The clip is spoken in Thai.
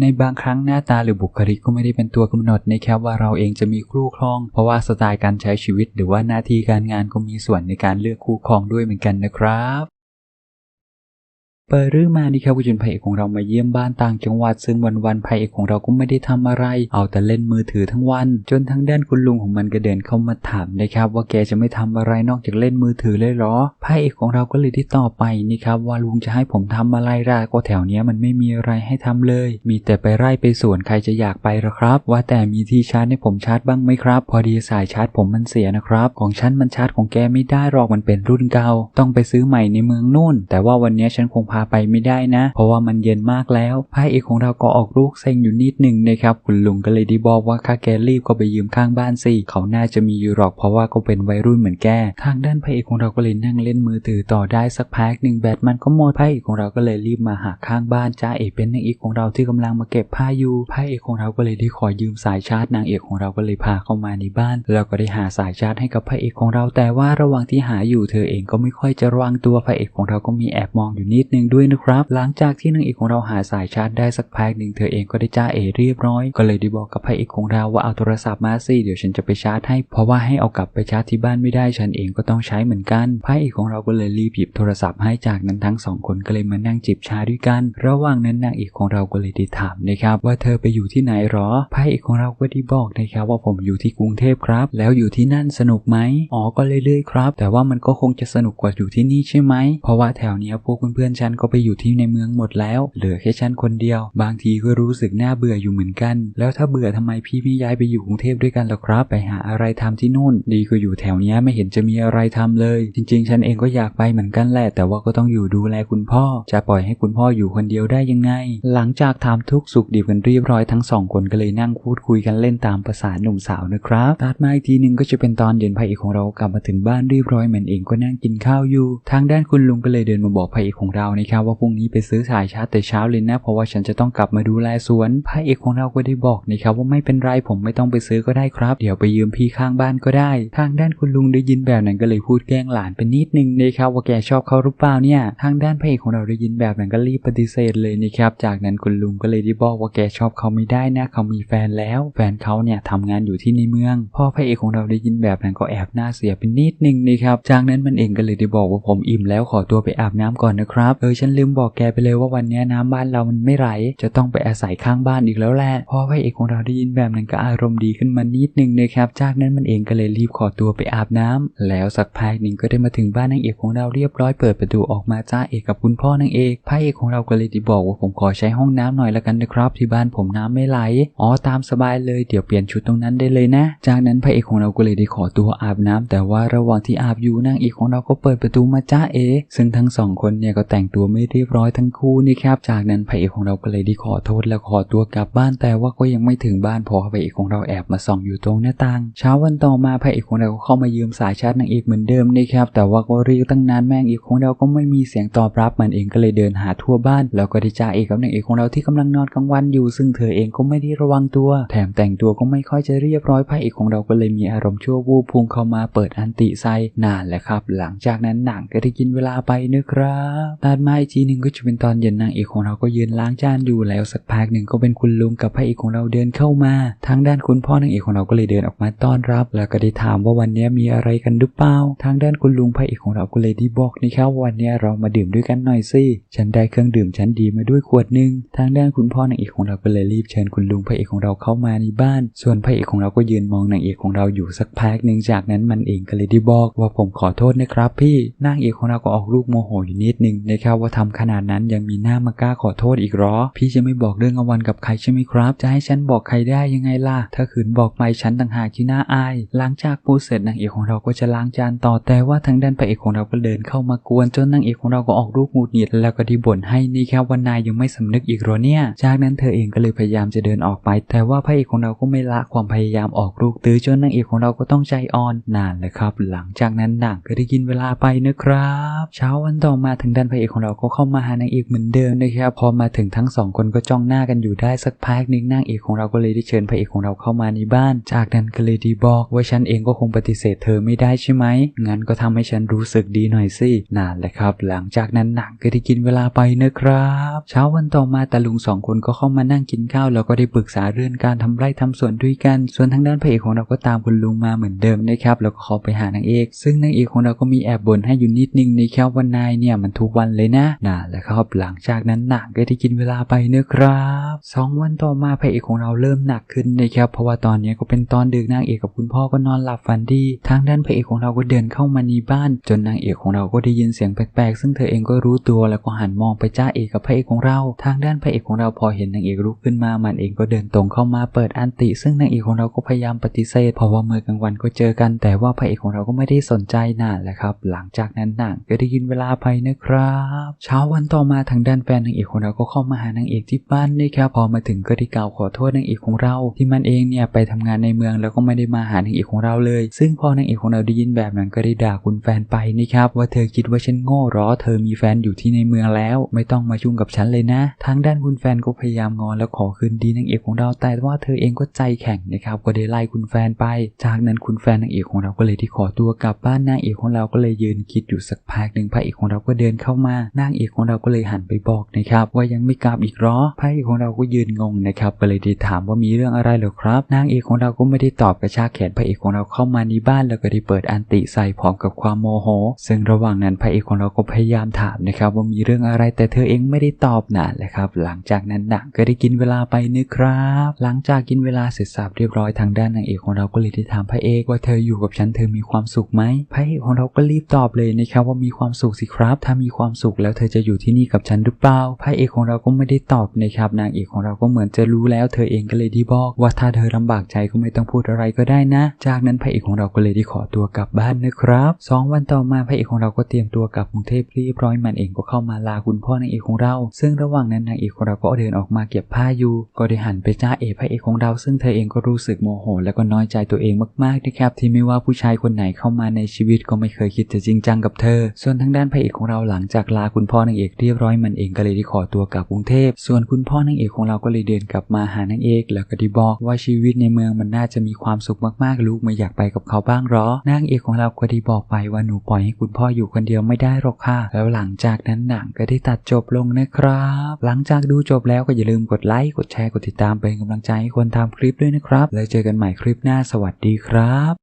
ในบางครั้งหน้าตาหรือบุคลิกก็ไม่ได้เป็นตัวกำหนดนะครับว่าเราเองจะมีคู่ครอง เพราะว่าสไตล์การใช้ชีวิต หรือว่าหน้าที่การงานก็มีส่วนในการเลือกคู่ครองด้วยเหมือนกันนะครับ ปิดเรื่องมานี่ครับคุณจุนพระเอกของเรามาเยี่ยมบ้านต่างจังหวัด ซึ่งวันวันๆพระเอกของเราก็ไม่ได้ทำอะไร เอาแต่เล่นมือถือทั้งวัน จนทางด้านคุณลุงของมันก็เดินเข้ามาถามนะครับ ว่าแกจะไม่ทำอะไรนอกจากเล่นมือถือเลยหรอพระเอกของเราก็เลยได้ตอบไปนี่ครับว่าลุงจะให้ผมทำอะไรล่ะก็แถวเนี้ยมันไม่มีอะไรให้ทำเลย มีแต่ไปไร่ไปสวนใครจะอยากไปหรอครับ ว่าแต่มีที่ชาร์จให้ผมชาร์จบ้างไหมครับ พอดีสายชาร์จผมมันเสียนะครับ ของฉันมันชาร์จของแกไม่ได้หรอกมันเป็นรุ่นเก่าต้องไปซื้อใหม่ในเมืองนู่น แต่ว่าวันนี้ฉันคงพาไปไม่ได้นะ เพราะว่ามันเย็นมากแล้วพระเอกของเราก็ออกลูกเซ็งอยู่นิดหนึ่งนะครับคุณลุงก็เลยได้บอกว่าค่าแกรีบก็ไปยืมข้างบ้านสิเขาน่าจะมีอยู่หรอกเพราะว่าก็เป็นวัยรุ่นเหมือนแกทางด้านพระเอกของเราก็เลยนั่งเล่นมือถือต่อได้สักพักหนึ่งแบตมันก็หมดพระเอกของเราก็เลยรีบมาหาข้างบ้านจ้าเอกเป็นนางเอกของเราที่กำลังมาเก็บผ้าอยู่พระเอกของเราก็เลยได้ขอยืมสายชาร์จนางเอกของเราก็เลยพาเข้ามาในบ้านแล้วก็ได้หาสายชาร์จให้กับพระเอกของเราแต่ว่าระหว่างที่หาอยู่เธอเองก็ไม่ค่อยจะระวังตัวพระเอกของเราก็มีแอบมองอยู่นิดนึงด้วยนะครับ หลังจากที่นางเอกของเราหาสายชาร์จได้สักพักหนึ่งเธอเองก็ได้จ้าเอเรียบร้อย ก็เลยได้บอกกับพระเอกของเราว่าเอาโทรศัพท์มาสิเดี๋ยวฉันจะไปชาร์จให้ เพราะว่าให้เอากลับไปชาร์จที่บ้านไม่ได้ฉันเองก็ต้องใช้เหมือนกันพระเอกของเราก็เลยรีบหยิบโทรศัพท์ให้จากนั้นทั้งสองคนก็เลยมานั่งจิบชาด้วยกัน ระหว่างนั้นนางเอกของเราก็เลยได้ถามนะครับว่าเธอไปอยู่ที่ไหนหรอพระเอกของเราก็ได้บอกนะครับว่าผมอยู่ที่กรุงเทพครับ แล้วอยู่ที่นั่นสนุกไหมอ๋อก็เรื่อยๆครับ แต่ว่ามันก็คงจะสนุกกว่าอยู่ที่นี่ใช่ไหมเพราะว่าแถวเนี้ยพวกเพื่อนๆฉันก็ไปอยู่ที่ในเมืองหมดแล้ว เหลือแค่ฉันคนเดียว บางทีก็รู้สึกน่าเบื่ออยู่เหมือนกัน แล้วถ้าเบื่อทำไมพี่ไม่ย้ายไปอยู่กรุงเทพด้วยกันล่ะครับ ไปหาอะไรทำที่นู่น ดีกว่าอยู่แถวนี้ไม่เห็นจะมีอะไรทำเลย จริง ๆ ฉันเองก็อยากไปเหมือนกันแหละ แต่ว่าก็ต้องอยู่ดูแลคุณพ่อ จะปล่อยให้คุณพ่ออยู่คนเดียวได้ยังไง หลังจากถามทุกสุขดิบกันเรียบร้อยทั้งสองคนก็เลยนั่งพูดคุยกันเล่นตามภาษาหนุ่มสาวนะครับตัดมาอีกทีหนึ่งก็จะเป็นตอนเย็นพระเอกของเรากลับมาถึงบ้านเรียบร้อยเหมือนเองก็นั่งกินข้าวอยู่ ทางด้านคุณลุงก็เลยเดินมาบอกพระเอกของเรานะครับว่าพรุ่งนี้ไปซื้อสายชาร์จแต่เช้าเลยนะ เพราะว่าฉันจะต้องกลับมาดูแลสวนพระเอกของเราก็ได้บอกนะครับว่าไม่เป็นไรผมไม่ต้องไปซื้อก็ได้ครับ เดี๋ยวไปยืมพี่ข้างบ้านก็ได้ ทางด้านคุณลุงได้ยินแบบนั้นก็เลยพูดแกล้งหลานไปนิดนึงนะครับว่าแกชอบเขาหรือเปล่าเนี่ย ทางด้านพระเอกของเราได้ยินแบบนั้นก็รีบปฏิเสธเลยนะครับ จากนั้นคุณลุงก็เลยได้บอกว่าแกชอบเขาไม่ได้นะเขามีแฟนแล้ว แฟนเขาเนี่ยทำงานอยู่ที่ในเมืองพ่อพระเอกของเราได้ยินแบบนั้นก็แอบหน้าเสียไปนิดนึงนะครับ จากนั้นมันเองก็เลยได้บอกว่าผมอิ่มแล้วขอตัวไปอาบน้ำก่อนนะครับเออฉันลืมบอกแกไปเลยว่าวันนี้น้ำบ้านเรามันไม่ไหล จะต้องไปอาศัยข้างบ้านอีกแล้วแหละพอพระเอกของเราได้ยินแบบนั้นก็อารมณ์ดีขึ้นมานิดนึงนะครับ จากนั้นมันเองก็เลยรีบขอตัวไปอาบน้ำแล้วสักพักหนึ่งก็ได้มาถึงบ้านนางเอกของเราเรียบร้อยเปิดประตูออกมาจ้าเอกกับคุณพ่อนางเอกพระเอกของเราก็เลยได้บอกว่าผมขอใช้ห้องน้ำหน่อยละกันนะครับ ที่บ้านผมน้ำไม่ไหลอ๋อตามสบายเลยเดี๋ยวเปลี่ยนชุดตรงนั้นได้เลยนะ จากนั้นพระเอกของเราก็เลยได้ขอตัวอาบน้ำแต่ว่าระหว่างที่อาบอยู่นางเอกของเราก็เปิดประตูมาจ้าเอ ซึ่งทั้งสองคนเนี่ยก็แต่งตัวไม่เรียบร้อยทั้งคู่นี่ครับ จากนั้นพระเอกของเราก็เลยได้ขอโทษและขอตัวกลับบ้านแต่ว่าก็ยังไม่ถึงบ้านเพราะพระเอกของเราแอบมาส่องอยู่ตรงหน้าต่าง เช้าวันต่อมาพระเอกของเราก็เข้ามายืมสายชาร์จนางเอกเหมือนเดิมนี่ครับ แต่ว่าก็เรียกตั้งนานแม่งเอกของเราก็ไม่มีเสียงตอบรับมันเองก็เลยเดินหาทั่วบ้านแล้วก็ได้จ่าเอกกับนางเอกของเราที่กำลังนอนกลางวันอยู่ ซึ่งเธอเองก็ไม่ได้ระวังตัว แถมแต่งตัวก็ไม่ค่อยจะเรียบร้อยพระเอกของเราก็เลยมีอารมณ์ชั่ววูบพุ่งเข้ามาเปิดอันติไซนานแหละครับ หลังจากนั้นหนังก็ได้กินเวลาไปนะครับตัดมาอีกทีหนึ่งก็จะเป็นตอนเย็นนางเอกของเราก็ยืนล้างจานอยู่แล้วสักพักหนึ่งก็เป็นคุณลุงกับพระเอกของเราเดินเข้ามาทางด้านคุณพ่อนางเอกของเราก็เลยเดินออกมาต้อนรับ แล้วก็ได้ถามว่าวันนี้มีอะไรกันหรือเปล่าทางด้านคุณลุงพระเอกของเราก็เลยได้บอกนี่ครับวันนี้เรามาดื่มด้วยกันหน่อยสิฉันได้เครื่องดื่มชั้นดีมาด้วยขวดหนึ่งทางด้านคุณพ่อนางเอกของเราก็เลยรีบเชิญคุณลุงพระเอกของเราเข้ามาในบ้าน ส่วนพระเอกของเราก็ยืนมองนางเอกของเราอยู่สักพักหนึ่งจากนั้นมันเองก็เลยได้บอกว่าผมขอโทษนะครับพี่นางเอกของเราก็ออกลูกโมโหอยู่นิดนึงนะครับว่าทำขนาดนั้นยังมีหน้ามากล้าขอโทษอีกหรอ พี่จะไม่บอกเรื่องอวันกับใครใช่ไหมครับ จะให้ฉันบอกใครได้ยังไงล่ะ ถ้าขืนบอกไปฉันต่างหากที่น่าอายหลังจากพูดเสร็จนางเอกของเราก็จะล้างจานต่อแต่ว่าทางด้านพระเอกของเราก็เดินเข้ามากวนจนนางเอกของเราก็ออกลูกหงุดหงิดแล้วก็ที่บ่นให้นี่ครับว่านายยังไม่สำนึกอีกหรอเนี่ย จากนั้นเธอเองก็เลยพยายามจะเดินออกไป แต่ว่าพระเอกของเราก็ไม่ละความพยายามออกลูกตื้อจนนางเอกของเราก็ต้องใจอ่อนนานเลยครับ หลังจากนั้นนังก็ได้กินเวลาไปนะครับ เช้าวันต่อมาทางด้านพระเอกของเราก็เข้ามาหานางเอกเหมือนเดิมนะครับพอมาถึงทั้งสองคนก็จ้องหน้ากันอยู่ได้สักพักนึงนางเอกของเราก็เลยได้เชิญพระเอกของเราเข้ามาในบ้าน จากนั้นก็เลยดีบอกว่าฉันเองก็คงปฏิเสธเธอไม่ได้ใช่ไหมงั้นก็ทำให้ฉันรู้สึกดีหน่อยสินั่นแหละครับ หลังจากนั้นหนังก็ได้กินเวลาไปนะครับ เช้าวันต่อมาตาลุงสองคนก็เข้ามานั่งกินข้าวแล้วก็ได้ปรึกษาเรื่องการทำไร่ทำสวนด้วยกัน ส่วนทางด้านพระเอกของเราก็ตามคุณลุงมาเหมือนเดิมนะครับแล้วก็เขาไปหานางเอก ซึ่งนางเอกของเราก็มีแอบบ่นให้อยู่นิดนึงนะครับว่านายเนี่ยมันทุกวันเลยนะน่ะแหละครับหลังจากนั้นหนังก็ได้กินเวลาไปนะครับสองวันต่อมาพระเอกของเราเริ่มหนักขึ้นนะครับเพราะว่าตอนนี้ก็เป็นตอนดึกนางเอกกับคุณพ่อก็นอนหลับฝันดี ทางด้านพระเอกของเราก็เดินเข้ามาในบ้าน จนนางเอกของเราก็ได้ยินเสียงแปลกๆ ซึ่งเธอเองก็รู้ตัวแล้วก็หันมองไปจ้าเอกกับพระเอกของเรา ทางด้านพระเอกของเราพอเห็นนางเอกลุกขึ้นมามันเองก็เดินตรงเข้ามาเปิดอันติ ซึ่งนางเอกของเราก็พยายามปฏิเสธเพราะว่าเมื่อกลางวันก็เจอกัน แต่ว่าพระเอกของเราก็ไม่ได้สนใจน่ะแหละครับ หลังจากนั้นหนังก็ได้ยินเวลาไปนะครับเช้าวันต่อมาทางด้านแฟนนางเอกของเราก็เข้ามาหานางเอกที่บ้านนะครับพอมาถึงก็ได้กล่าวขอโทษนางเอกของเรา ที่มันเองเนี่ยไปทำงานในเมืองแล้วก็ไม่ได้มาหานางเอกของเราเลย ซึ่งพอนางเอกของเราได้ยินแบบนั้นก็ได้ด่าคุณแฟนไปนะครับว่าเธอคิดว่าฉันโง่หรอ เธอมีแฟนอยู่ที่ในเมืองแล้ว ไม่ต้องมายุ่งกับฉันเลยนะ ทางด้านคุณแฟนก็พยายามงอนแล้วขอคืนดีนางเอกของเราแต่ว่าเธอเองก็ใจแข็งนะครับก็ได้ไล่คุณแฟนไป จากนั้นคุณแฟนนางเอกของเราก็เลยที่ขอตัวกลับบ้านนางเอกของเราก็เลยยืนคิดอยู่สักพักหนึ่งพระเอกของเราก็เดินเข้ามานางเอกของเราก็เลยหันไปบอกนะครับว่ายังไม่กลับอีกหรอพระเอกของเราก็ยืนงงนะครับก็เลยได้ถามว่ามีเรื่องอะไรหรอครับ นางเอกของเราก็ไม่ได้ตอบกระชากแขนพระเอกของเราเข้ามาในบ้านแล้วก็ได้เปิดอันติใส่พร้อมกับความโมโห ซึ่งระหว่างนั้นพระเอกของเราก็พยายามถามนะครับว่ามีเรื่องอะไรแต่เธอเองไม่ได้ตอบนะแหละครับ หลังจากนั้นหนังก็ได้กินเวลาไปนะครับ หลังจากกินเวลาเสร็จสับเรียบร้อยทางด้านนางเอกของเราก็เลยได้ถามพระเอกว่าเธออยู่กับฉันเธอมีความสุขไหมพระเอกของเราก็รีบตอบเลยนะครับว่ามีความสุขสิครับ ถ้ามีความสุขแล้วเธอจะอยู่ที่นี่กับฉันหรือเปล่าพระเอกของเราก็ไม่ได้ตอบนะครับ นางเอกของเราก็เหมือนจะรู้แล้ว เธอเองก็เลยที่บอกว่าถ้าเธอลำบากใจก็ไม่ต้องพูดอะไรก็ได้นะ จากนั้นพระเอกของเราก็เลยได้ขอตัวกลับบ้านนะครับสองวันต่อมาพระเอกของเราก็เตรียมตัวกลับกรุงเทพเรียบร้อยมันเองก็เข้ามาลาคุณพ่อนางเอกของเรา ซึ่งระหว่างนั้นนางเอกของเราก็เดินออกมาเก็บผ้าอยู่ก็ได้หันไปจ้าเอกพระเอกของเรา ซึ่งเธอเองก็รู้สึกโมโห และก็น้อยใจตัวเองมากๆนะครับที่ไม่ว่าผู้ชายคนไหนเข้ามาในชีวิตก็ไม่เคยคิดจะจริงจังกับเธอ ส่วนทางด้านพระเอกของเราหลังจากลาคุณพ่อนางเอกเรียบร้อยมันเองก็เลยได้ขอตัวกลับกรุงเทพ ส่วนคุณพ่อนางเอกของเราก็เลยเดินกลับมาหานางเอก แล้วก็ได้บอกว่าชีวิตในเมืองมันน่าจะมีความสุขมากๆลูกไม่อยากไปกับเขาบ้างหรอนางเอกของเราก็ได้บอกไปว่าหนูปล่อยให้คุณพ่ออยู่คนเดียวไม่ได้หรอกค่ะ แล้วหลังจากนั้นหนังก็ได้ตัดจบลงนะครับ หลังจากดูจบแล้วก็อย่าลืมกดไลค์กดแชร์กดติดตามเป็นกำลังใจให้คนทำคลิปด้วยนะครับ แล้วเจอกันใหม่คลิปหน้าสวัสดีครับ